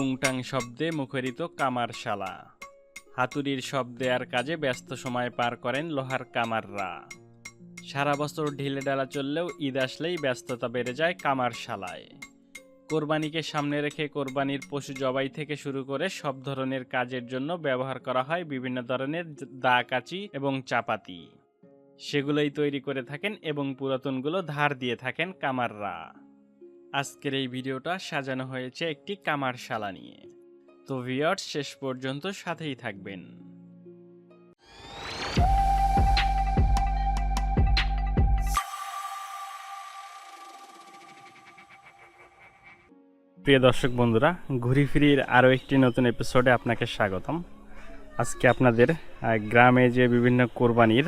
টুংটাং শব্দে মুখরিত কামারশালা। হাতুড়ির শব্দে আর কাজে ব্যস্ত সময় পার করেন লোহার কামাররা। সারা বছর ঢিলে ডালা চললেও ঈদ আসলেই ব্যস্ততা বেড়ে যায় কামারশালায়। কোরবানিকে সামনে রেখে কোরবানির পশু জবাই থেকে শুরু করে সব ধরনের কাজের জন্য ব্যবহার করা হয় বিভিন্ন ধরনের দা কাচি এবং চাপাতি। সেগুলোই তৈরি করে থাকেন এবং পুরাতনগুলো ধার দিয়ে থাকেন কামাররা। আজকের এই ভিডিওটা সাজানো হয়েছে একটি কামারশালা নিয়ে। তো ভিওয়ার্স শেষ পর্যন্ত সাথেই থাকবেন। প্রিয় দর্শক বন্ধুরা, ঘুরি ফিরির আরও একটি নতুন এপিসোডে আপনাকে স্বাগতম। আজকে আপনাদের গ্রামে যে বিভিন্ন কোরবানির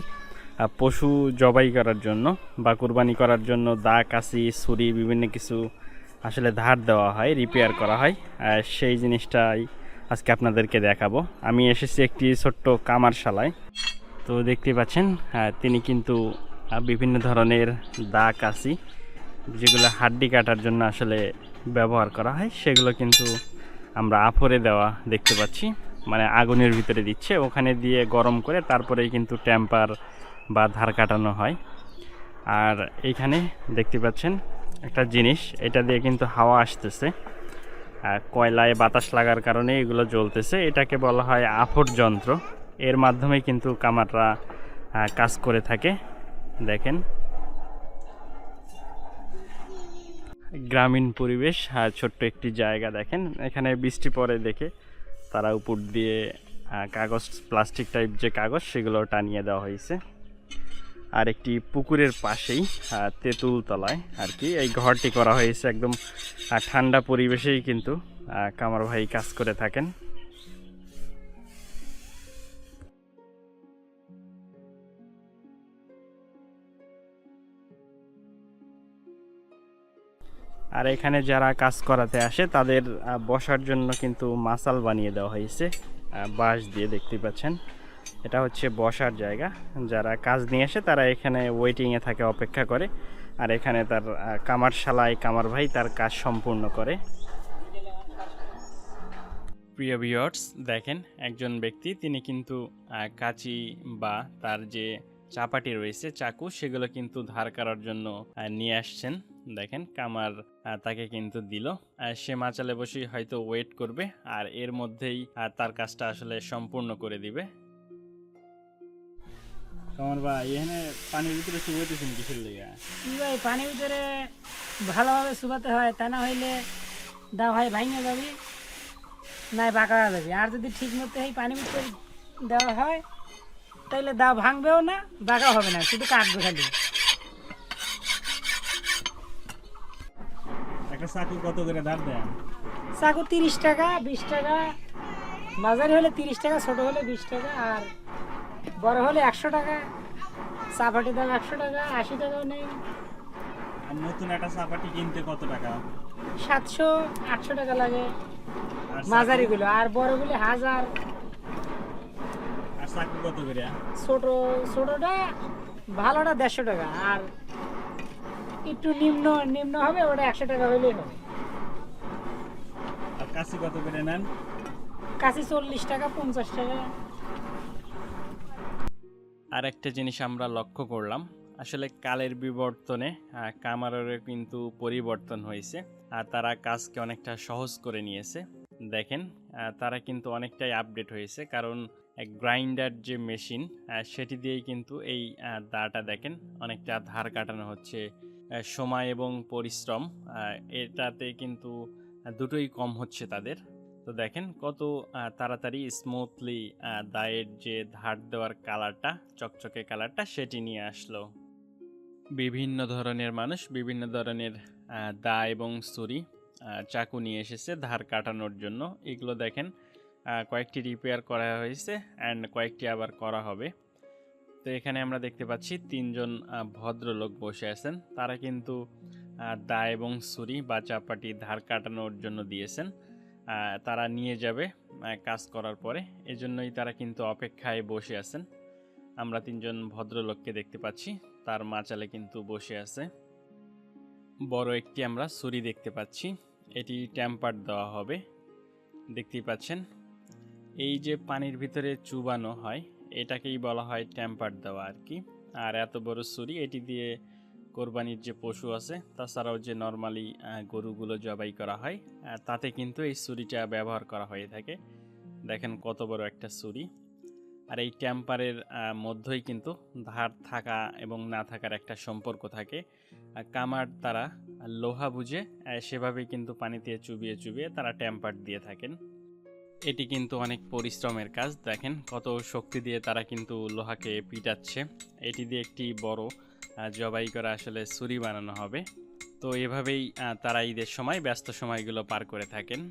পশু জবাই করার জন্য বা কোরবানি করার জন্য দা কাশি, ছুরি, বিভিন্ন কিছু আসলে ধার দেওয়া হয় রিপেয়ার করা হয়। সেই জিনিসটাই আজকে আপনাদেরকে দেখাবো। আমি এসেছি একটি ছোট্ট কামারশালায়। তো দেখতে পাচ্ছেন তিনি কিন্তু বিভিন্ন ধরনের দা কাশি যেগুলো হাড্ডি কাটার জন্য আসলে ব্যবহার করা হয়, সেগুলো কিন্তু আমরা আফরে দেওয়া দেখতে পাচ্ছি। মানে আগুনের ভিতরে দিচ্ছে, ওখানে দিয়ে গরম করে তারপরেই কিন্তু টেম্পার বা ধার কাটানো হয়। আর এইখানে দেখতে পাচ্ছেন একটা জিনিস, এটা দিয়ে কিন্তু হাওয়া আসতেছে। আর কয়লায় বাতাস লাগার কারণে এগুলো জ্বলতেছে। এটাকে বলা হয় আফট যন্ত্র। এর মাধ্যমে কিন্তু কামাররা কাজ করে থাকে। দেখেন। গ্রামীণ পরিবেশ আর ছোট্ট একটি জায়গা দেখেন। এখানে বৃষ্টি পড়ে দেখে তারা উপর দিয়ে কাগজ, প্লাস্টিক টাইপ যে কাগজ, সেগুলো টানিয়ে দেওয়া হয়েছে। আর একটি পুকুরের পাশেই তেঁতুল তলায় আর কি। এই ঘরটি করা হয়েছে একদম ঠান্ডা পরিবেশেই কিন্তু কামার ভাই কাজ করে থাকেন। আর এখানে যারা কাজ করাতে আসে, তাদের বসার জন্য কিন্তু মাসাল বানিয়ে দেওয়া হয়েছে বাঁশ দিয়ে দেখতে পাচ্ছেন। এটা হচ্ছে বসার জায়গা। যারা কাজ নিয়ে আসে তারা এখানে ওয়েটিংয়ে থাকে অপেক্ষা করে। আর এখানে তার আহ, কামার ভাই তার কাজ সম্পূর্ণ করে। প্রিয় ভিউয়ার্স দেখেন একজন ব্যক্তি তিনি কিন্তু কাঁচি বা তার যে চাপাটি রয়েছে চাকু সেগুলো কিন্তু ধার করার জন্য নিয়ে আসছেন। দেখেন কামার তাকে কিন্তু দিল। সে মাচালে বসেই হয়তো ওয়েট করবে আর এর মধ্যেই তার কাজটা আসলে সম্পূর্ণ করে দিবে। কামার ভাই এখানে পানির ভিতরে শুভতেছেন কিসের লেগে? কি ভাই পানির ভিতরে ভালোভাবে শুকাতে হয় তা না হইলে দা ভাই ভাঙে যাবে নাই বাঁকা যাবে। আর যদি ঠিক মতো এই পানির ভিতরে দেওয়া হয় তাইলে দা ভাঙবেও না বাঁকা হবে না শুধু কাটবে খালি। একটা চাকু কত করে ধার দেন? চাকু তিরিশ টাকা বিশ টাকা বাজারে হলে তিরিশ টাকা ছোট হলে বিশ টাকা আর বড় হলে একশো টাকা চাপাটি দাম একশো টাকা আশি টাকাও নেই। আর নতুন একটা চাপাটি কিনতে কত টাকা? সাতশো আটশো টাকা লাগে মাঝারিগুলো আর বড়গুলো হাজার। আর চাকু কত করে? ছোট ছোটটা ভালোটা দেড়শো টাকা আর একটু নিম্ন নিম্ন হবে ওটা একশো টাকা হইলেই হবে। আর কাশি কত করে নেন? কাছে চল্লিশ টাকা পঞ্চাশ টাকা। আর একটা জিনিস আমরা লক্ষ্য করলাম। আসলে কালের বিবর্তনে কামারেরও কিন্তু পরিবর্তন হয়েছে। আর তারা কাজকে অনেকটা সহজ করে নিয়েছে। দেখেন তারা কিন্তু অনেকটাই আপডেট হয়েছে। কারণ গ্রাইন্ডার যে মেশিন সেটি দিয়েই কিন্তু এই দাটা দেখেন, অনেকটা ধার কাটানো হচ্ছে। সময় এবং পরিশ্রম এটাতে কিন্তু দুটোই কম হচ্ছে তাদের। তো দেখেন কত তাড়াতাড়ি স্মুথলি দায়ের যে ধার দেওয়ার কালারটা চকচকে কালারটা সেটি নিয়ে আসলো। বিভিন্ন ধরনের মানুষ বিভিন্ন ধরনের দা এবং আহ, চাকু নিয়ে এসেছে ধার কাটানোর জন্য। এগুলো দেখেন কয়েকটি রিপেয়ার করা হয়েছে অ্যান্ড কয়েকটি আবার করা হবে। তো এখানে আমরা দেখতে পাচ্ছি তিনজন ভদ্রলোক বসে আছেন। তারা কিন্তু দা এবং ছুরি বা চাপাটি ধার কাটানোর জন্য দিয়েছেন। তারা নিয়ে যাবে কাজ করার পরে। এজন্যই তারা কিন্তু অপেক্ষায় বসে আছেন। আমরা তিনজন ভদ্রলোককে দেখতে পাচ্ছি, তার মাচালে কিন্তু বসে আছে। বড় একটি আমরা ছুরি দেখতে পাচ্ছি, এটি টেম্পার দেওয়া হবে। দেখতেই পাচ্ছেন, এই যে পানির ভিতরে চুবানো হয়, এটাকেই বলা হয় ট্যাম্পার দেওয়া আর কি। আর এত বড় ছুরি, এটি দিয়ে কোরবানির যে পশু আছে, তাছাড়াও যে নর্মালি গরুগুলো জবাই করা হয় তাতে কিন্তু এই ছুরিটা ব্যবহার করা হয়ে থাকে। দেখেন কত বড় একটা ছুরি। আর এই ট্যাম্পারের মধ্যেই কিন্তু ধার থাকা এবং না থাকার একটা সম্পর্ক থাকে। কামার তারা লোহা বুঝে সেভাবেই কিন্তু পানিতে চুবিয়ে চুবিয়ে তারা ট্যাম্পার দিয়ে থাকেন। এটি কিন্তু অনেক পরিশ্রমের কাজ। দেখেন কত শক্তি দিয়ে তারা কিন্তু লোহাকে পিটাচ্ছে। এটি দিয়ে একটি বড় জবাই করা আসলে ছুরি বানানো হবে। তো এভাবেই তারা ঈদের সময়, ব্যস্ত সময়গুলো পার করে থাকেন।